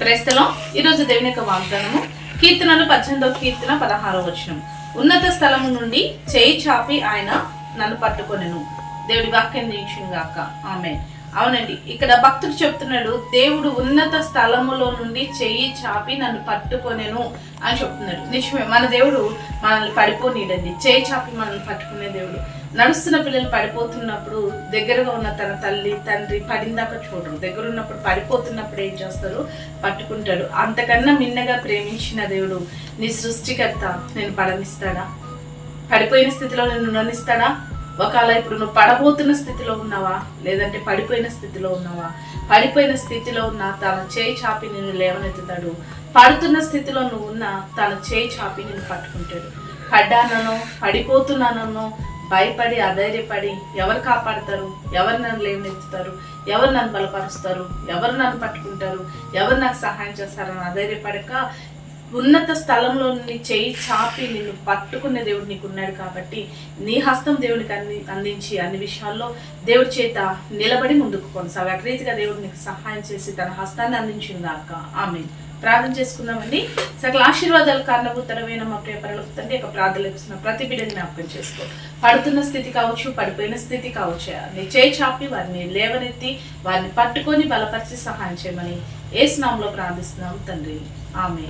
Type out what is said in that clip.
క్రైస్తలం. ఈరోజు దేవుని యొక్క వాగ్దానము కీర్తనలు పద్దెనిమిదవ కీర్తన పదహారవ వచనం. ఉన్నత స్థలము నుండి చేయి చాపి ఆయన నన్ను పట్టుకొనెను. దేవుడి వాక్యం దీక్షను గాక ఆమె అవునండి ఇక్కడ భక్తుడు చెప్తున్నాడు దేవుడు ఉన్నత స్థలములో నుండి చెయ్యి చాపి నన్ను పట్టుకొనెను అని చెప్తున్నాడు. నిజమే మన దేవుడు మనల్ని పడిపోనీడండి చేయి చాపి మనల్ని పట్టుకునే దేవుడు. నడుస్తున్న పిల్లలు పడిపోతున్నప్పుడు దగ్గరగా ఉన్న తన తల్లి తండ్రి పడిందాక చూడరు. దగ్గర ఉన్నప్పుడు పడిపోతున్నప్పుడు ఏం చేస్తారు? పట్టుకుంటాడు అంతకన్నా మిన్నగా ప్రేమించిన దేవుడు నీ సృష్టికర్త నేను పడనిస్తాడా? పడిపోయిన స్థితిలో నేను ఉండనిస్తాడా ఒకవేళ ఇప్పుడు నువ్వు పడబోతున్న స్థితిలో ఉన్నావా? లేదంటే పడిపోయిన స్థితిలో ఉన్నావా? పడిపోయిన స్థితిలో ఉన్న తన చేయి చాపి నిన్ను లేవనెత్తుతాడు. పడుతున్న స్థితిలో నువ్వు ఉన్న తన చేయి చాపి నిన్ను పట్టుకుంటాడు. పడ్డానో పడిపోతున్నానో భయపడి అధైర్యపడి ఎవరు కాపాడతారు? ఎవరు నన్ను లేవనెత్తుతారు? ఎవరు నన్ను బలపరుస్తారు? ఎవరు నన్ను పట్టుకుంటారు? ఎవరు నాకు సహాయం చేస్తారని అధైర్యపడక ఉన్నత స్థలంలో నీ చేయి చాపి నిన్ను పట్టుకునే దేవుడు నీకు ఉన్నాడు కాబట్టి నీ హస్తం దేవునికి అంది అందించి అన్ని విషయాల్లో దేవుడి చేత నిలబడి ముందుకు కొనసాగు అటు రీతిగా దేవుడు నీకు సహాయం చేసి తన హస్తాన్ని అందించిందాక ఆమె ప్రార్థన చేసుకుందామండి. సకల ఆశీర్వాదాలు కారణభూతరమైన మా ప్రేపరలు తండ్రి యొక్క ప్రార్థన ప్రతి బిడ్డని జ్ఞాపకం చేసుకో. పడుతున్న స్థితి కావచ్చు పడిపోయిన స్థితి కావచ్చు. నీ చేయి చాపి వారిని లేవనెత్తి వారిని పట్టుకొని బలపరిచి సహాయం చేయమని ఏ స్నామంలో ప్రార్థిస్తున్నాం తండ్రి. ఆమె